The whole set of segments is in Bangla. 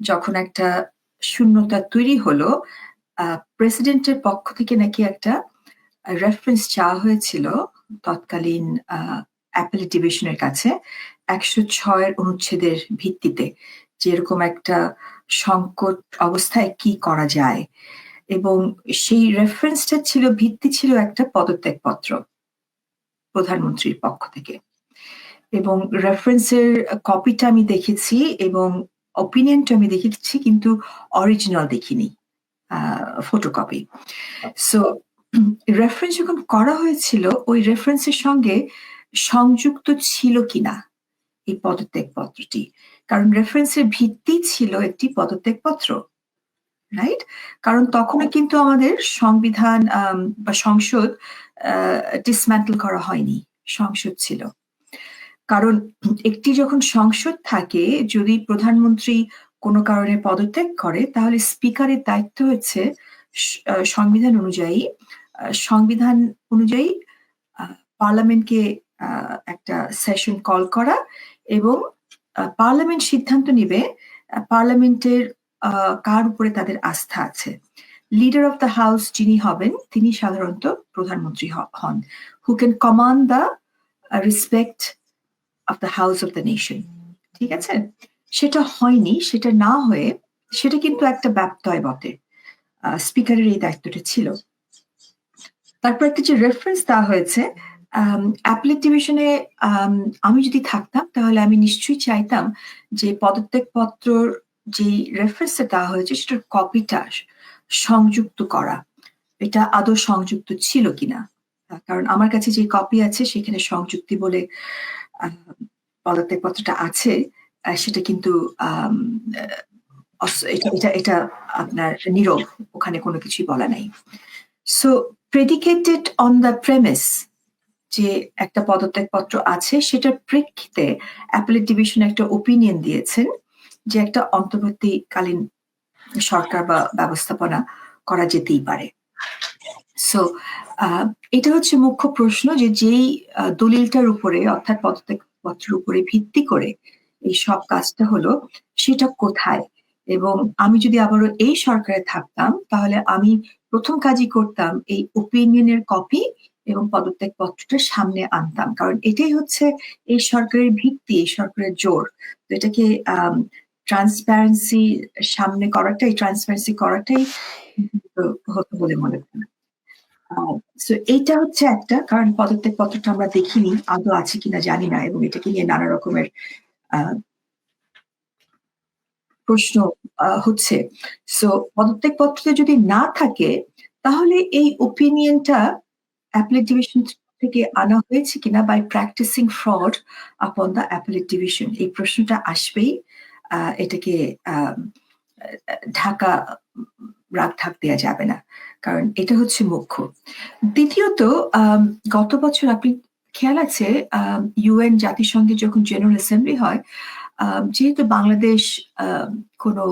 যখন একটা শূন্যতা তৈরি হলো প্রেসিডেন্টের পক্ষ থেকে নাকি একটা রেফারেন্স চাওয়া হয়েছিল তৎকালীন অ্যাপেলেট ডিভিশনের কাছে একশো ছয়ের অনুচ্ছেদের ভিত্তিতে যেরকম একটা সংকট অবস্থায় কি করা যায়। এবং সেই রেফারেন্সটা ছিল, ভিত্তি ছিল একটা পদত্যাগপত্র প্রধানমন্ত্রীর পক্ষ থেকে। এবং রেফারেন্সের কপিটা আমি দেখেছি এবং অপিনিয়নটা আমি দেখেছি, কিন্তু অরিজিনাল দেখিনি ফটোকপি সো রেফারেন্স যখন করা হয়েছিল, ওই রেফারেন্সের সঙ্গে সংযুক্ত ছিল কিনা এই পদত্যাগ পত্রটি কারণ রেফারেন্সের ভিত্তি ছিল একটি পদত্যাগ পত্র রাইট কারণ তখনও কিন্তু আমাদের সংবিধান বা সংসদ ডিসম্যান্টল করা হয়নি, সংসদ ছিল। কারণ একটি যখন সংসদ থাকে, যদি প্রধানমন্ত্রী কোনো কারণে পদত্যাগ করে, তাহলে স্পিকারের দায়িত্ব হচ্ছে সংবিধান অনুযায়ী সংবিধান অনুযায়ী পার্লামেন্টকে একটা সেশন কল করা এবং পার্লামেন্ট সিদ্ধান্ত নিবে পার্লামেন্টের কার উপরে তাদের আস্থা আছে। লিডার অফ দ্য হাউস যিনি হবেন, তিনি সাধারণত প্রধানমন্ত্রী হন। Who can command the respect of the house of the nation ঠিক আছে? সেটা হয়নি, সেটা না হয়ে সেটা কিন্তু একটা ব্যত্যয় বটে। স্পিকারের এই দায়িত্বটা ছিল। তারপর একটা যে রেফারেন্স দেওয়া হয়েছে অ্যাপ্লেট ডিভিশনে আমি যদি থাকতাম তাহলে আমি নিশ্চয়ই চাইতাম যে পদত্যাগ পত্রর যে রেফারেন্সটা দেওয়া হয়েছে সেটার কপিটা সংযুক্ত করা। এটা আদৌ সংযুক্ত ছিল কিনা? কারণ আমার কাছে যে কপি আছে সেখানে সংযুক্তি বলে পদত্যাগ পত্রটা আছে সেটা কিন্তু এটা এটা আপনার নীরব, ওখানে কোনো কিছুই বলা নাই। So predicated on the premise যে একটা পদত্যাগপত্র আছে, সেটার প্রেক্ষিতে অ্যাপেলেট ডিভিশন একটা ওপিনিয়ন দিয়েছেন যে একটা অন্তর্বর্তীকালীন সরকার বা ব্যবস্থাপনা করা যেতেই পারে। সো এটা হচ্ছে মুখ্য প্রশ্ন যে যেই দলিলটার উপরে অর্থাৎ পদত্যাগ পত্রের উপরে ভিত্তি করে এই সব কাজটা হলো, সেটা কোথায়? এবং আমি যদি আবারও এই সরকারে থাকতাম, তাহলে আমি প্রথম কাজই করতাম এই ওপিনিয়নের কপি এবং পদত্যাগ পত্রটা সামনে আনতাম। কারণ এটাই হচ্ছে এই সরকারের ভিত্তি, এই সরকারের জোর। তো এটাকে ট্রান্সপারেন্সি সামনে করাটাই ট্রান্সপারেন্সি করাটাই হতো বলে মনে করি। সো এইটা হচ্ছে একটা, কারণ পদত্যাগ পত্রটা আমরা দেখিনি, আদৌ আছে কিনা জানি না, এবং এটাকে নিয়ে নানা রকমের প্রশ্ন হচ্ছে। সো পদত্যাগ পত্রতে যদি না থাকে, তাহলে এই ওপিনিয়নটা অ্যাপ্লেট ডিভিশন থেকে আনা হয়েছে কিনা by practising fraud upon the appellate division এই প্রশ্নটা আসবেই এটাকে ঢাকা, রাগ ঢাক দেওয়া যাবে না। কারণ এটা হচ্ছে মুখ্য। দ্বিতীয়ত গত বছর আপনি খেয়াল আছে ইউএন জাতিসংঘে যখন জেনারেল অ্যাসেম্বলি হয় যেহেতু বাংলাদেশ কোনো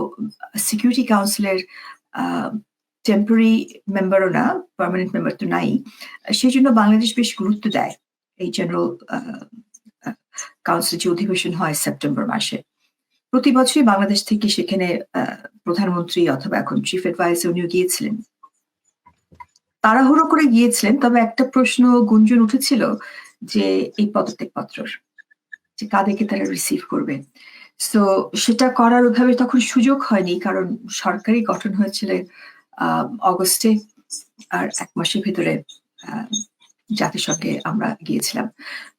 সিকিউরিটি কাউন্সিলের টেম্পোরারি মেম্বারও না পার্মানেন্ট মেম্বার তো নাই সেই জন্য বাংলাদেশ বেশ গুরুত্ব দেয় এই জেনারেল কাউন্সিল যে অধিবেশন হয় সেপ্টেম্বর মাসে। প্রতি বছরই বাংলাদেশ থেকে সেখানে প্রধানমন্ত্রী অথবা এখন চিফ অ্যাডভাইজার উনিও গিয়েছিলেন তাড়াহুড়ো করে গিয়েছিলেন, তবে একটা প্রশ্ন গুঞ্জন উঠেছিল যে এই পদত্যাগ পত্রর যে কাদেরকে তারা রিসিভ করবে। তো সেটা করার ওইভাবে তখন সুযোগ হয়নি, কারণ সরকারি গঠন হয়েছিল অগস্টে, আর এক মাসের ভেতরে জাতিসংঘে আমরা গিয়েছিলাম।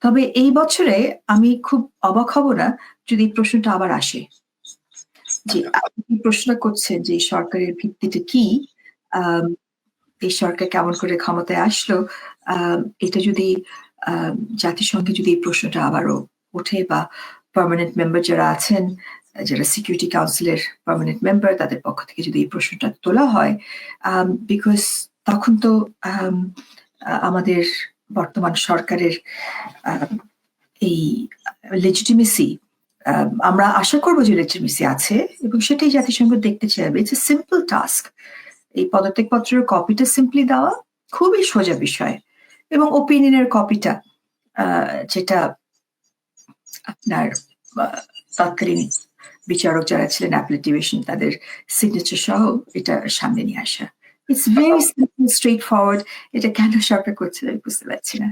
তবে এই বছরে আমি খুব অবাক হব না যদি প্রশ্নটা আবার আসে। যে আপনি প্রশ্ন করছেন যে সরকারের ভিত্তিটা কি? এই সরকার কেমন করে ক্ষমতায় আসলো এটা যদি জাতিসংঘে যদি এই প্রশ্নটা আবারও ওঠে বা পার্মানেন্ট মেম্বার যারা আছেন, যারা সিকিউরিটি কাউন্সিলের পার্মানেন্ট মেম্বার তাদের পক্ষ থেকে যদি এই প্রশ্নটা তোলা হয় বিকজ তখন তো আমাদের বর্তমান সরকারের এই লেজিটিমেসি আমরা আশা করব যে লেজিটিমেসি আছে এবং সেটাই জাতিসংঘ দেখতে চাইবে। ইটস এ সিম্পল টাস্ক এই পদত্যাগপত্রের কপিটা সিম্পলি দেওয়া খুবই সোজা বিষয় এবং ওপিনিয়নের কপিটা যেটা আপনার তৎকালীন বিচারক যারা ছিলেন অ্যাপ্লিটিভেশন তাদের সিগনেচার সহ এটা সামনে নিয়ে আসা। ইটস ভেরি স্ট্রেট ফরওয়ার্ড এটা কেন সরকার করছে বুঝতে পারছি না।